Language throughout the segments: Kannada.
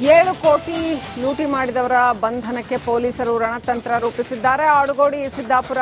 ಏಳು ಕೋಟಿ ಲೂಟಿ ಮಾಡಿದವರ ಬಂಧನಕ್ಕೆ ಪೊಲೀಸರು ರಣತಂತ್ರ ರೂಪಿಸಿದ್ದಾರೆ. ಆಡುಗೋಡಿ, ಸಿದ್ದಾಪುರ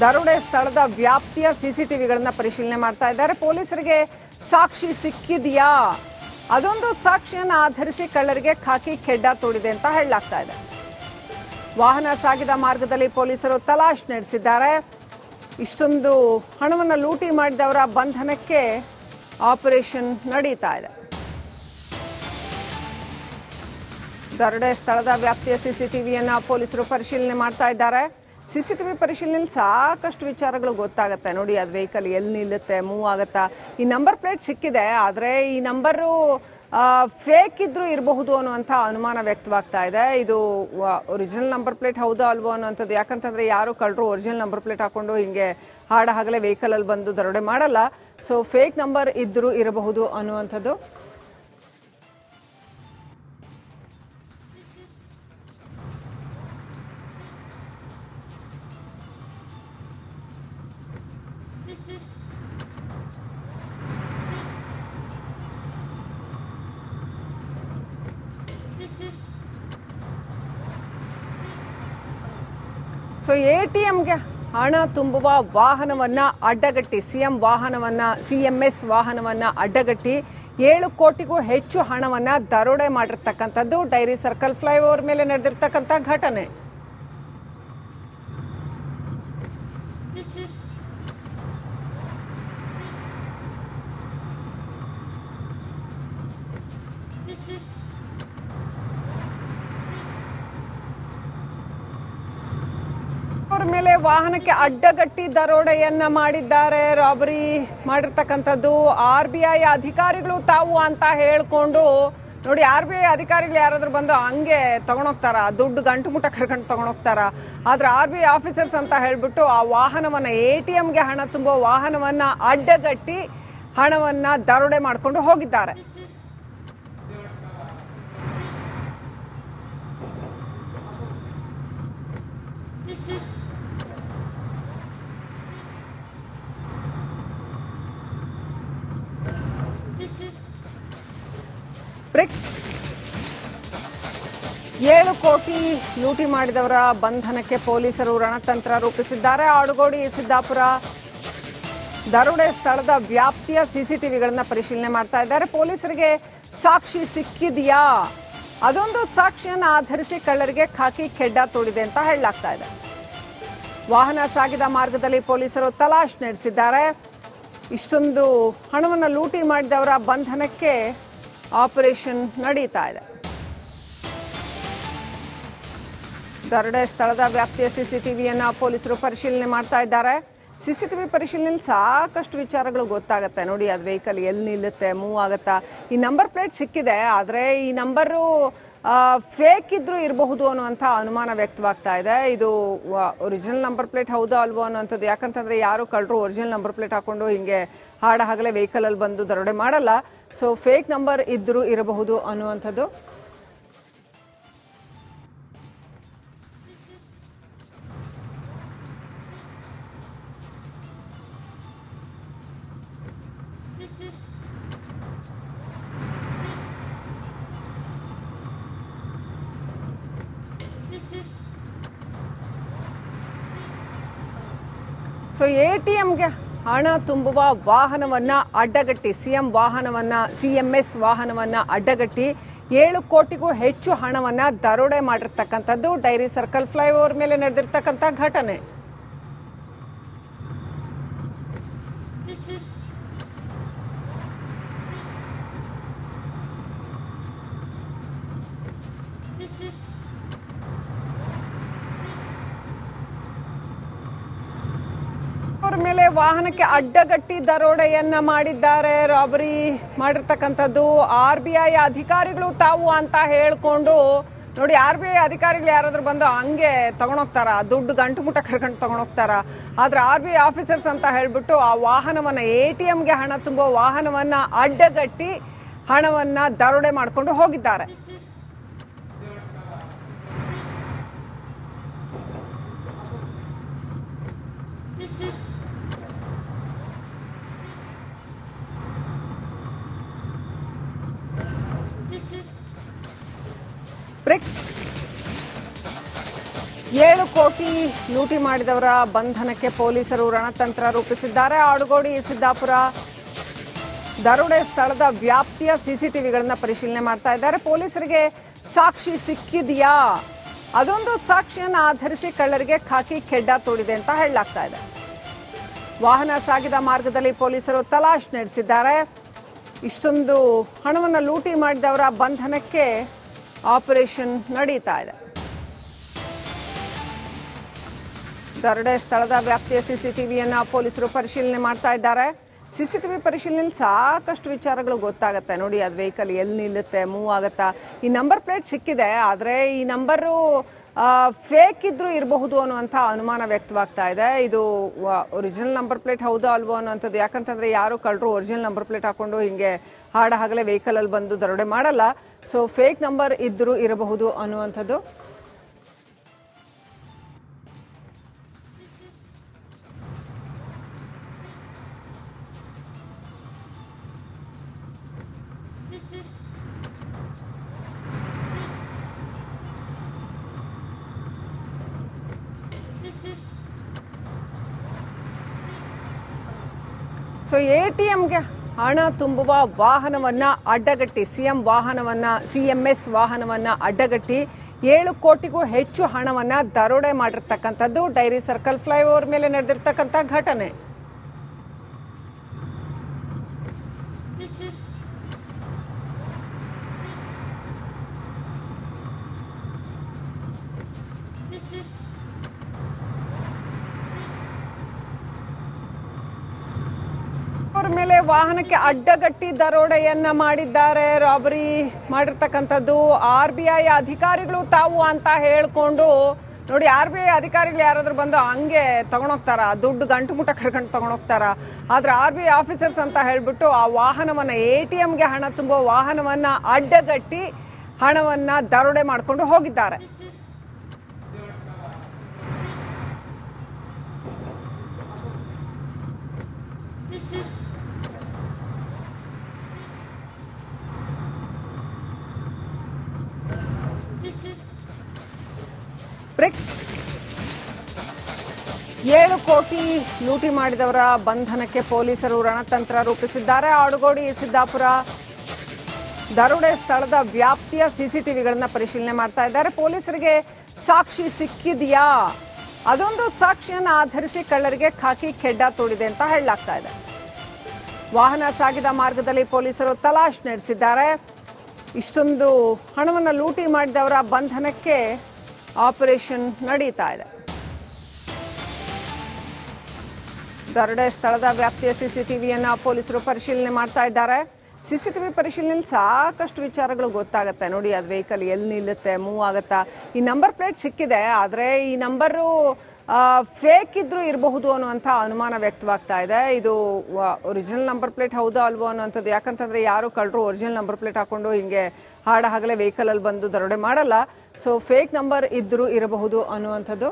ದರೋಡೆ ಸ್ಥಳದ ವ್ಯಾಪ್ತಿಯ ಸಿಸಿಟಿವಿಗಳನ್ನ ಪರಿಶೀಲನೆ ಮಾಡ್ತಾ ಇದ್ದಾರೆ. ಪೊಲೀಸರಿಗೆ ಸಾಕ್ಷಿ ಸಿಕ್ಕಿದೆಯಾ? ಅದೊಂದು ಸಾಕ್ಷಿಯನ್ನು ಆಧರಿಸಿ ಕಳ್ಳರಿಗೆ ಖಾಕಿ ಖೆಡ್ಡ ತೋಡಿದೆ ಅಂತ ಹೇಳಲಾಗ್ತಾ ಇದೆ. ವಾಹನ ಸಾಗಿದ ಮಾರ್ಗದಲ್ಲಿ ಪೊಲೀಸರು ತಲಾಶ್ ನಡೆಸಿದ್ದಾರೆ. ಇಷ್ಟೊಂದು ಹಣವನ್ನು ಲೂಟಿ ಮಾಡಿದವರ ಬಂಧನಕ್ಕೆ ಆಪರೇಷನ್ ನಡೀತಾ ಇದೆ. ದರೋಡೆ ಸ್ಥಳದ ವ್ಯಾಪ್ತಿಯ ಸಿಸಿಟಿವಿಯನ್ನು ಪೊಲೀಸರು ಪರಿಶೀಲನೆ ಮಾಡ್ತಾ ಇದ್ದಾರೆ. ಸಿಸಿಟಿವಿ ಪರಿಶೀಲನೆಯಲ್ಲಿ ಸಾಕಷ್ಟು ವಿಚಾರಗಳು ಗೊತ್ತಾಗುತ್ತೆ. ನೋಡಿ, ಅದು ವೆಹಿಕಲ್ ಎಲ್ಲಿ ನಿಲ್ಲುತ್ತೆ ಮೂವ್ ಆಗುತ್ತಾ? ಈ ನಂಬರ್ ಪ್ಲೇಟ್ ಸಿಕ್ಕಿದೆ, ಆದರೆ ಈ ನಂಬರು ಫೇಕ್ ಇದ್ರೂ ಇರಬಹುದು ಅನ್ನುವಂಥ ಅನುಮಾನ ವ್ಯಕ್ತವಾಗ್ತಾ ಇದೆ. ಇದು ಒರಿಜಿನಲ್ ನಂಬರ್ ಪ್ಲೇಟ್ ಹೌದಾ ಅಲ್ವೋ ಅನ್ನುವಂಥದ್ದು. ಯಾಕಂತಂದರೆ ಯಾರು ಕಳ್ಳರು ಒರಿಜಿನಲ್ ನಂಬರ್ ಪ್ಲೇಟ್ ಹಾಕೊಂಡು ಹಿಂಗೆ ಹಾಡ ಹಾಗಲೇ ವೆಹಿಕಲಲ್ಲಿ ಬಂದು ದರೋಡೆ ಮಾಡಲ್ಲ. ಸೊ ಫೇಕ್ ನಂಬರ್ ಇದ್ದರೂ ಇರಬಹುದು ಅನ್ನುವಂಥದ್ದು. ಸೊ ಎ ಟಿ ಎಂಗೆ ಹಣ ತುಂಬುವ ವಾಹನವನ್ನ ಅಡ್ಡಗಟ್ಟಿ ಸಿಎಂ ವಾಹನವನ್ನ ಎಸ್ ವಾಹನವನ್ನ ಅಡ್ಡಗಟ್ಟಿ ಏಳು ಕೋಟಿಗೂ ಹೆಚ್ಚು ಹಣವನ್ನ ದರೋಡೆ ಮಾಡಿರ್ತಕ್ಕಂಥದ್ದು ಡೈರಿ ಸರ್ಕಲ್ ಫ್ಲೈಓವರ್ ಮೇಲೆ ನಡೆದಿರ್ತಕ್ಕಂಥ ಘಟನೆ ಅವ್ರ ಮೇಲೆ ವಾಹನಕ್ಕೆ ಅಡ್ಡಗಟ್ಟಿ ದರೋಡೆಯನ್ನ ಮಾಡಿದ್ದಾರೆ. ರಾಬರಿ ಮಾಡಿರ್ತಕ್ಕಂಥದ್ದು ಆರ್ ಬಿ ಐ ಅಧಿಕಾರಿಗಳು ತಾವು ಅಂತ ಹೇಳ್ಕೊಂಡು ನೋಡಿ, ಆರ್ ಬಿ ಐ ಅಧಿಕಾರಿಗಳು ಯಾರಾದ್ರೂ ಬಂದು ಹಂಗೆ ತಗೊಂಡೋಗ್ತಾರ? ದುಡ್ಡು ಗಂಟು ಮುಟ್ಟ ಕರ್ಕೊಂಡು ತಗೊಂಡೋಗ್ತಾರ? ಆದ್ರೆ ಆರ್ ಬಿ ಐ ಆಫೀಸರ್ಸ್ ಅಂತ ಹೇಳ್ಬಿಟ್ಟು ಆ ವಾಹನವನ್ನ ಎ ಟಿ ಎಂಗೆ ಹಣ ತುಂಬೋ ವಾಹನವನ್ನ ಅಡ್ಡಗಟ್ಟಿ ಹಣವನ್ನ ದರೋಡೆ ಮಾಡ್ಕೊಂಡು ಹೋಗಿದ್ದಾರೆ. ಏಳು ಕೋಟಿ ಲೂಟಿ ಮಾಡಿದವರ ಬಂಧನಕ್ಕೆ ಪೊಲೀಸರು ರಣತಂತ್ರ ರೂಪಿಸಿದ್ದಾರೆ. ಆಡುಗೋಡಿ, ಸಿದ್ದಾಪುರ ದರೋಡೆ ಸ್ಥಳದ ವ್ಯಾಪ್ತಿಯ ಸಿಸಿಟಿವಿಗಳನ್ನ ಪರಿಶೀಲನೆ ಮಾಡ್ತಾ ಇದ್ದಾರೆ. ಪೊಲೀಸರಿಗೆ ಸಾಕ್ಷಿ ಸಿಕ್ಕಿದೆಯಾ? ಅದೊಂದು ಸಾಕ್ಷಿಯನ್ನು ಆಧರಿಸಿ ಕಳ್ಳರಿಗೆ ಖಾಕಿ ಖೆಡ್ಡ ತೋಡಿದೆ ಅಂತ ಹೇಳಲಾಗ್ತಾ ಇದೆ. ವಾಹನ ಸಾಗಿದ ಮಾರ್ಗದಲ್ಲಿ ಪೊಲೀಸರು ತಲಾಶ್ ನಡೆಸಿದ್ದಾರೆ. ಇಷ್ಟೊಂದು ಹಣವನ್ನು ಲೂಟಿ ಮಾಡಿದವರ ಬಂಧನಕ್ಕೆ ಆಪರೇಷನ್ ನಡೀತಾ ಇದೆ. ದರೋಡೆ ಸ್ಥಳದ ವ್ಯಾಪ್ತಿಯ ಸಿಸಿಟಿವಿಯನ್ನ ಪೊಲೀಸರು ಪರಿಶೀಲನೆ ಮಾಡ್ತಾ ಇದ್ದಾರೆ. ಸಿಸಿಟಿವಿ ಪರಿಶೀಲನೆಯಲ್ಲಿ ಸಾಕಷ್ಟು ವಿಚಾರಗಳು ಗೊತ್ತಾಗುತ್ತೆ. ನೋಡಿ, ಅದು ವೆಹಿಕಲ್ ಎಲ್ಲಿ ನಿಲ್ಲುತ್ತೆ ಮೂವ್ ಆಗುತ್ತಾ? ಈ ನಂಬರ್ ಪ್ಲೇಟ್ ಸಿಕ್ಕಿದೆ, ಆದರೆ ಈ ನಂಬರು ಫೇಕ್ ಇದ್ರೂ ಇರಬಹುದು ಅನ್ನುವಂಥ ಅನುಮಾನ ವ್ಯಕ್ತವಾಗ್ತಾ ಇದೆ. ಇದು ಒರಿಜಿನಲ್ ನಂಬರ್ ಪ್ಲೇಟ್ ಹೌದಾ ಅಲ್ವೋ ಅನ್ನುವಂಥದ್ದು. ಯಾಕಂತಂದರೆ ಯಾರು ಕಳ್ಳರು ಒರಿಜಿನಲ್ ನಂಬರ್ ಪ್ಲೇಟ್ ಹಾಕೊಂಡು ಹಿಂಗೆ ಹಾಡ ಹಾಗಲೇ ವೆಹಿಕಲಲ್ಲಿ ಬಂದು ದರೋಡೆ ಮಾಡಲ್ಲ. ಸೊ ಫೇಕ್ ನಂಬರ್ ಇದ್ದರೂ ಇರಬಹುದು ಅನ್ನುವಂಥದ್ದು ಸೊ ಎ ಟಿ ಎಂಗೆ ಹಣ ತುಂಬುವ ವಾಹನವನ್ನ ಅಡ್ಡಗಟ್ಟಿ ಸಿ ಸಿಎಂ ವಾಹನವನ್ನ ಎಸ್ ವಾಹನವನ್ನ ಅಡ್ಡಗಟ್ಟಿ ಏಳು ಕೋಟಿಗೂ ಹೆಚ್ಚು ಹಣವನ್ನ ದರೋಡೆ ಮಾಡಿರ್ತಕ್ಕಂಥದ್ದು ಡೈರಿ ಸರ್ಕಲ್ ಫ್ಲೈಓವರ್ ಮೇಲೆ ನಡೆದಿರ್ತಕ್ಕಂಥ ಘಟನೆ. ವಾಹನಕ್ಕೆ ಅಡ್ಡಗಟ್ಟಿ ದರೋಡೆಯನ್ನ ಮಾಡಿದ್ದಾರೆ. ರಾಬರಿ ಮಾಡಿರ್ತಕ್ಕಂಥದ್ದು ಆರ್ ಬಿ ಐ ಅಧಿಕಾರಿಗಳು ತಾವು ಅಂತ ಹೇಳ್ಕೊಂಡು ನೋಡಿ, ಆರ್ ಬಿ ಐ ಅಧಿಕಾರಿಗಳು ಯಾರಾದ್ರೂ ಬಂದು ಹಂಗೆ ತಗೊಂಡೋಗ್ತಾರ? ದುಡ್ಡು ಗಂಟು ಮುಟ್ಟ ಕರ್ಕೊಂಡು ತಗೊಂಡೋಗ್ತಾರ? ಆದ್ರೆ ಆರ್ ಬಿ ಐ ಆಫೀಸರ್ಸ್ ಅಂತ ಹೇಳ್ಬಿಟ್ಟು ಆ ವಾಹನವನ್ನ, ಎ ಟಿ ಎಂಗೆ ಹಣ ತುಂಬೋ ವಾಹನವನ್ನ ಅಡ್ಡಗಟ್ಟಿ ಹಣವನ್ನ ದರೋಡೆ ಮಾಡ್ಕೊಂಡು ಹೋಗಿದ್ದಾರೆ. ಲೂಟಿ ಮಾಡಿದವರ ಬಂಧನಕ್ಕೆ ಪೊಲೀಸರು ರಣತಂತ್ರ ರೂಪಿಸಿದ್ದಾರೆ. ಆಡುಗೋಡಿ, ಸಿದ್ದಾಪುರ ದರೋಡೆ ಸ್ಥಳದ ವ್ಯಾಪ್ತಿಯ ಸಿಸಿಟಿವಿಗಳನ್ನ ಪರಿಶೀಲನೆ ಮಾಡ್ತಾ ಇದ್ದಾರೆ. ಪೊಲೀಸರಿಗೆ ಸಾಕ್ಷಿ ಸಿಕ್ಕಿದೆಯಾ? ಅದೊಂದು ಸಾಕ್ಷಿಯನ್ನು ಆಧರಿಸಿ ಕಳ್ಳರಿಗೆ ಖಾಕಿ ಖೆಡ್ಡ ತೋಡಿದೆ ಅಂತ ಹೇಳಲಾಗ್ತಾ ಇದೆ. ವಾಹನ ಸಾಗಿದ ಮಾರ್ಗದಲ್ಲಿ ಪೊಲೀಸರು ತಲಾಶ್ ನಡೆಸಿದ್ದಾರೆ. ಇಷ್ಟೊಂದು ಹಣವನ್ನು ಲೂಟಿ ಮಾಡಿದವರ ಬಂಧನಕ್ಕೆ ಆಪರೇಷನ್ ನಡೀತಾ ಇದೆ. ದರೋಡೆ ಸ್ಥಳದ ವ್ಯಾಪ್ತಿಯ ಸಿಸಿಟಿವಿಯನ್ನು ಪೊಲೀಸರು ಪರಿಶೀಲನೆ ಮಾಡ್ತಾ ಇದ್ದಾರೆ. ಸಿಸಿಟಿವಿ ಪರಿಶೀಲನೆಯಲ್ಲಿ ಸಾಕಷ್ಟು ವಿಚಾರಗಳು ಗೊತ್ತಾಗುತ್ತೆ. ನೋಡಿ, ಅದು ವೆಹಿಕಲ್ ಎಲ್ಲಿ ನಿಲ್ಲುತ್ತೆ ಮೂವ್ ಆಗುತ್ತಾ? ಈ ನಂಬರ್ ಪ್ಲೇಟ್ ಸಿಕ್ಕಿದೆ, ಆದರೆ ಈ ನಂಬರು ಫೇಕ್ ಇದ್ರೂ ಇರಬಹುದು ಅನ್ನುವಂಥ ಅನುಮಾನ ವ್ಯಕ್ತವಾಗ್ತಾ ಇದೆ. ಇದು ಒರಿಜಿನಲ್ ನಂಬರ್ ಪ್ಲೇಟ್ ಹೌದೋ ಅಲ್ವೋ ಅನ್ನೋಂಥದ್ದು ಯಾಕಂತಂದರೆ ಯಾರು ಕಳ್ಳರು ಒರಿಜಿನಲ್ ನಂಬರ್ ಪ್ಲೇಟ್ ಹಾಕೊಂಡು ಹಿಂಗೆ ಹಾಡ ಹಗಲೇ ವೆಹಿಕಲಲ್ಲಿ ಬಂದು ದರೋಡೆ ಮಾಡಲ್ಲ. ಸೊ ಫೇಕ್ ನಂಬರ್ ಇದ್ದರೂ ಇರಬಹುದು ಅನ್ನುವಂಥದ್ದು. ಸೊ ಎ ಟಿ ಎಂಗೆ ಹಣ ತುಂಬುವ ವಾಹನವನ್ನು ಅಡ್ಡಗಟ್ಟಿ ಸಿಎಂ ಎಂ ಎಸ್ ವಾಹನವನ್ನು ಅಡ್ಡಗಟ್ಟಿ ಏಳು ಕೋಟಿಗೂ ಹೆಚ್ಚು ಹಣವನ್ನು ದರೋಡೆ ಮಾಡಿರ್ತಕ್ಕಂಥದ್ದು ಡೈರಿ ಸರ್ಕಲ್ ಫ್ಲೈಓವರ್ ಮೇಲೆ ನಡೆದಿರ್ತಕ್ಕಂಥ ಘಟನೆ. ಮೇಲೆ ವಾಹನಕ್ಕೆ ಅಡ್ಡಗಟ್ಟಿ ದರೋಡೆಯನ್ನ ಮಾಡಿದ್ದಾರೆ. ರಾಬರಿ ಮಾಡಿರ್ತಕ್ಕಂಥದ್ದು ಆರ್ ಬಿ ಐ ಅಧಿಕಾರಿಗಳು ತಾವು ಅಂತ ಹೇಳ್ಕೊಂಡು. ನೋಡಿ, ಆರ್ ಬಿ ಐ ಅಧಿಕಾರಿಗಳು ಯಾರಾದ್ರೂ ಬಂದು ಹಂಗೆ ತಗೊಂಡೋಗ್ತಾರ? ದುಡ್ಡು ಗಂಟು ಮುಟ್ಟ ಕರ್ಕೊಂಡು ತಗೊಂಡೋಗ್ತಾರ? ಆದ್ರೆ ಆರ್ ಬಿ ಐ ಆಫೀಸರ್ಸ್ ಅಂತ ಹೇಳ್ಬಿಟ್ಟು ಆ ವಾಹನವನ್ನ ಎ ಟಿ ಎಂಗೆ ಹಣ ತುಂಬೋ ವಾಹನವನ್ನ ಅಡ್ಡಗಟ್ಟಿ ಹಣವನ್ನ ದರೋಡೆ ಮಾಡ್ಕೊಂಡು ಹೋಗಿದ್ದಾರೆ. ಬ್ರಿಕ್. ಏಳು ಕೋಟಿ ಲೂಟಿ ಮಾಡಿದವರ ಬಂಧನಕ್ಕೆ ಪೊಲೀಸರು ರಣತಂತ್ರ ರೂಪಿಸಿದ್ದಾರೆ. ಆಡುಗೋಡಿ, ಸಿದ್ದಾಪುರ, ದರೋಡೆ ಸ್ಥಳದ ವ್ಯಾಪ್ತಿಯ ಸಿಸಿಟಿವಿಗಳನ್ನ ಪರಿಶೀಲನೆ ಮಾಡ್ತಾ ಇದ್ದಾರೆ. ಪೊಲೀಸರಿಗೆ ಸಾಕ್ಷಿ ಸಿಕ್ಕಿದೆಯಾ? ಅದೊಂದು ಸಾಕ್ಷಿಯನ್ನು ಆಧರಿಸಿ ಕಳ್ಳರಿಗೆ ಖಾಕಿ ಖೆಡ್ಡ ತೋಡಿದೆ ಅಂತ ಹೇಳಲಾಗ್ತಾ ಇದೆ. ವಾಹನ ಸಾಗಿದ ಮಾರ್ಗದಲ್ಲಿ ಪೊಲೀಸರು ತಲಾಶ್ ನಡೆಸಿದ್ದಾರೆ. ಇಷ್ಟೊಂದು ಹಣವನ್ನು ಲೂಟಿ ಮಾಡಿದವರ ಬಂಧನಕ್ಕೆ ಆಪರೇಷನ್ ನಡೀತಾ ಇದೆ. ದರಡೆ ಸ್ಥಳದ ವ್ಯಾಪ್ತಿಯ ಸಿಸಿಟಿವಿಯನ್ನು ಪೊಲೀಸರು ಪರಿಶೀಲನೆ ಮಾಡ್ತಾ ಇದ್ದಾರೆ. ಸಿಸಿಟಿವಿ ಪರಿಶೀಲನೆಯಲ್ಲಿ ಸಾಕಷ್ಟು ವಿಚಾರಗಳು ಗೊತ್ತಾಗುತ್ತೆ. ನೋಡಿ, ಅದು ವೆಹಿಕಲ್ ಎಲ್ಲಿ ನಿಲ್ಲುತ್ತೆ ಮೂವ್ ಆಗುತ್ತಾ? ಈ ನಂಬರ್ ಪ್ಲೇಟ್ ಸಿಕ್ಕಿದೆ, ಆದರೆ ಈ ನಂಬರು ಫೇಕ್ ಇದ್ದರೂ ಇರಬಹುದು ಅನ್ನುವಂಥ ಅನುಮಾನ ವ್ಯಕ್ತವಾಗ್ತಾ ಇದೆ. ಇದು ಒರಿಜಿನಲ್ ನಂಬರ್ ಪ್ಲೇಟ್ ಹೌದಾ ಅಲ್ವೋ ಅನ್ನುವಂಥದ್ದು. ಯಾಕಂತಂದರೆ ಯಾರು ಕಳ್ಳರು ಒರಿಜಿನಲ್ ನಂಬರ್ ಪ್ಲೇಟ್ ಹಾಕೊಂಡು ಹಿಂಗೆ ಹಾಡ ಹಗಲೇ ವೆಹಿಕಲಲ್ಲಿ ಬಂದು ದರೋಡೆ ಮಾಡಲ್ಲ. ಸೊ ಫೇಕ್ ನಂಬರ್ ಇದ್ದರೂ ಇರಬಹುದು ಅನ್ನುವಂಥದ್ದು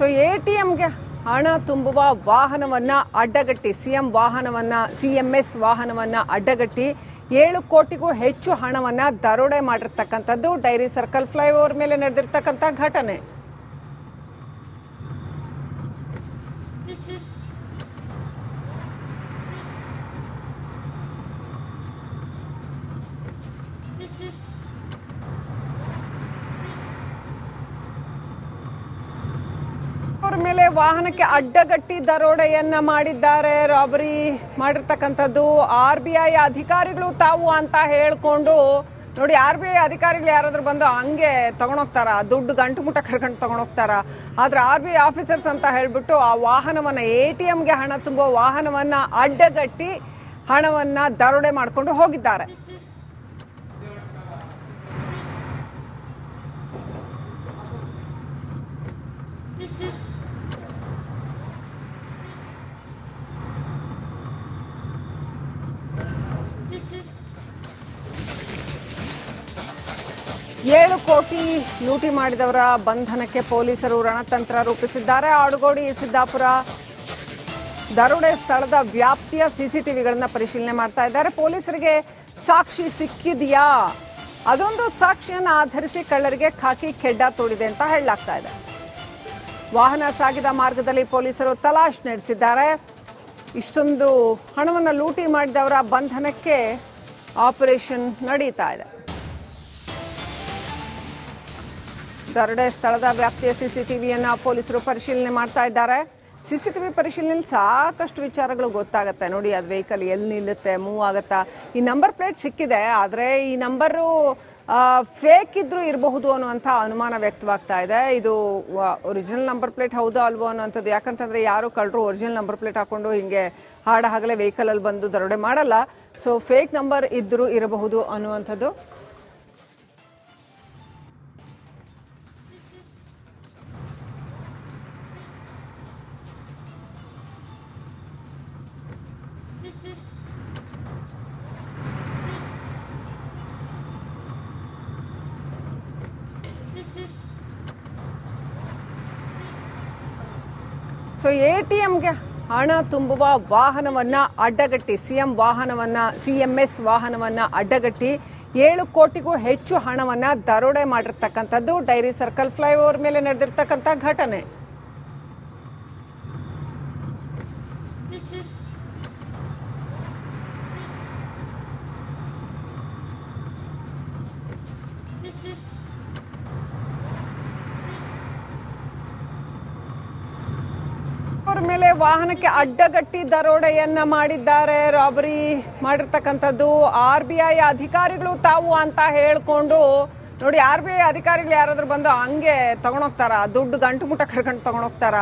ಸೊ ಎ ಟಿ ಎಂಗೆ ಹಣ ತುಂಬುವ ವಾಹನವನ್ನ ಅಡ್ಡಗಟ್ಟಿ ಸಿ ಸಿಎಂ ವಾಹನವನ್ನ ಎಸ್ ವಾಹನವನ್ನ ಅಡ್ಡಗಟ್ಟಿ ಏಳು ಕೋಟಿಗೂ ಹೆಚ್ಚು ಹಣವನ್ನ ದರೋಡೆ ಮಾಡಿರ್ತಕ್ಕಂಥದ್ದು ಡೈರಿ ಸರ್ಕಲ್ ಫ್ಲೈಓವರ್ ಮೇಲೆ ನಡೆದಿರ್ತಕ್ಕಂಥ ಘಟನೆ. ಅವ್ರ ಮೇಲೆ ವಾಹನಕ್ಕೆ ಅಡ್ಡಗಟ್ಟಿ ದರೋಡೆಯನ್ನ ಮಾಡಿದ್ದಾರೆ. ರಾಬರಿ ಮಾಡಿರ್ತಕ್ಕಂಥದ್ದು ಆರ್ ಬಿ ಐ ಅಧಿಕಾರಿಗಳು ತಾವು ಅಂತ ಹೇಳ್ಕೊಂಡು ನೋಡಿ, ಆರ್ ಬಿ ಐ ಅಧಿಕಾರಿಗಳು ಯಾರಾದ್ರೂ ಬಂದು ಹಂಗೆ ತಗೊಂಡೋಗ್ತಾರ? ದುಡ್ಡು ಗಂಟು ಮುಟ್ಟ ಕರ್ಕೊಂಡು ತಗೊಂಡೋಗ್ತಾರ? ಆದ್ರೆ ಆರ್ ಬಿ ಐ ಆಫೀಸರ್ಸ್ ಅಂತ ಹೇಳ್ಬಿಟ್ಟು ಆ ವಾಹನವನ್ನ ಎ ಟಿ ಎಂಗೆ ಹಣ ತುಂಬುವ ವಾಹನವನ್ನ ಅಡ್ಡಗಟ್ಟಿ ಹಣವನ್ನ ದರೋಡೆ ಮಾಡಿಕೊಂಡು ಹೋಗಿದ್ದಾರೆ. ಕೋಟಿ ಲೂಟಿ ಮಾಡಿದವರ ಬಂಧನಕ್ಕೆ ಪೊಲೀಸರು ರಣತಂತ್ರ ರೂಪಿಸಿದ್ದಾರೆ. ಆಡುಗೋಡಿ, ಸಿದ್ದಾಪುರ ದರೋಡೆ ಸ್ಥಳದ ವ್ಯಾಪ್ತಿಯ ಸಿಸಿಟಿವಿಗಳನ್ನ ಪರಿಶೀಲನೆ ಮಾಡ್ತಾ ಇದ್ದಾರೆ. ಪೊಲೀಸರಿಗೆ ಸಾಕ್ಷಿ ಸಿಕ್ಕಿದೆಯಾ? ಅದೊಂದು ಸಾಕ್ಷಿಯನ್ನು ಆಧರಿಸಿ ಕಳ್ಳರಿಗೆ ಖಾಕಿ ಖೆಡ್ಡ ತೋಡಿದೆ ಅಂತ ಹೇಳಲಾಗ್ತಾ ಇದೆ. ವಾಹನ ಸಾಗಿದ ಮಾರ್ಗದಲ್ಲಿ ಪೊಲೀಸರು ತಲಾಶ್ ನಡೆಸಿದ್ದಾರೆ. ಇಷ್ಟೊಂದು ಹಣವನ್ನು ಲೂಟಿ ಮಾಡಿದವರ ಬಂಧನಕ್ಕೆ ಆಪರೇಷನ್ ನಡೀತಾ ಇದೆ. ದರೋಡೆ ಸ್ಥಳದ ವ್ಯಾಪ್ತಿಯ ಸಿಸಿಟಿವಿಯನ್ನು ಪೊಲೀಸರು ಪರಿಶೀಲನೆ ಮಾಡ್ತಾ ಇದ್ದಾರೆ. ಸಿಸಿಟಿವಿ ಪರಿಶೀಲನೆಯಲ್ಲಿ ಸಾಕಷ್ಟು ವಿಚಾರಗಳು ಗೊತ್ತಾಗುತ್ತೆ. ನೋಡಿ, ಅದು ವೆಹಿಕಲ್ ಎಲ್ಲಿ ನಿಲ್ಲುತ್ತೆ ಮೂವ್ ಆಗುತ್ತಾ? ಈ ನಂಬರ್ ಪ್ಲೇಟ್ ಸಿಕ್ಕಿದೆ, ಆದರೆ ಈ ನಂಬರು ಫೇಕ್ ಇದ್ರೂ ಇರಬಹುದು ಅನ್ನುವಂಥ ಅನುಮಾನ ವ್ಯಕ್ತವಾಗ್ತಾ ಇದೆ. ಇದು ಒರಿಜಿನಲ್ ನಂಬರ್ ಪ್ಲೇಟ್ ಹೌದಾ ಅಲ್ವೋ ಅನ್ನುವಂಥದ್ದು. ಯಾಕಂತಂದರೆ ಯಾರು ಕಳ್ಳರು ಒರಿಜಿನಲ್ ನಂಬರ್ ಪ್ಲೇಟ್ ಹಾಕೊಂಡು ಹಿಂಗೆ ಹಾಡ ಹಾಗಲೇ ವೆಹಿಕಲಲ್ಲಿ ಬಂದು ದರೋಡೆ ಮಾಡಲ್ಲ. ಸೊ ಫೇಕ್ ನಂಬರ್ ಇದ್ದರೂ ಇರಬಹುದು ಅನ್ನುವಂಥದ್ದು. ಸೊ ಎ ಟಿ ಎಂಗೆ ಹಣ ತುಂಬುವ ವಾಹನವನ್ನು ಅಡ್ಡಗಟ್ಟಿ ಸಿ ಎಂ ವಾಹನವನ್ನು ಸಿ ಎಂ ಎಸ್ ವಾಹನವನ್ನು ಅಡ್ಡಗಟ್ಟಿ ಏಳು ಕೋಟಿಗೂ ಹೆಚ್ಚು ಹಣವನ್ನು ದರೋಡೆ ಮಾಡಿರ್ತಕ್ಕಂಥದ್ದು ಡೈರಿ ಸರ್ಕಲ್ ಫ್ಲೈಓವರ್ ಮೇಲೆ ನಡೆದಿರ್ತಕ್ಕಂಥ ಘಟನೆ. ಮೇಲೆ ವಾಹನಕ್ಕೆ ಅಡ್ಡಗಟ್ಟಿ ದರೋಡೆಯನ್ನ ಮಾಡಿದ್ದಾರೆ. ರಾಬರಿ ಮಾಡಿರ್ತಕ್ಕಂಥದ್ದು ಆರ್ ಬಿ ಐ ಅಧಿಕಾರಿಗಳು ತಾವು ಅಂತ ಹೇಳ್ಕೊಂಡು ನೋಡಿ, ಆರ್ ಬಿ ಐ ಅಧಿಕಾರಿಗಳು ಯಾರಾದ್ರೂ ಬಂದು ಹಂಗೆ ತಗೊಂಡೋಗ್ತಾರ? ದುಡ್ಡು ಗಂಟು ಮುಟ್ಟ ಕರ್ಕೊಂಡು ತಗೊಂಡೋಗ್ತಾರ?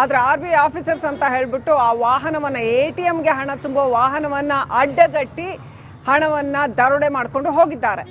ಆದ್ರೆ ಆರ್ ಬಿ ಐ ಆಫೀಸರ್ಸ್ ಅಂತ ಹೇಳ್ಬಿಟ್ಟು ಆ ವಾಹನವನ್ನ, ಎ ಟಿ ಎಂಗೆ ಹಣ ತುಂಬುವ ವಾಹನವನ್ನ ಅಡ್ಡಗಟ್ಟಿ ಹಣವನ್ನ ದರೋಡೆ ಮಾಡ್ಕೊಂಡು ಹೋಗಿದ್ದಾರೆ.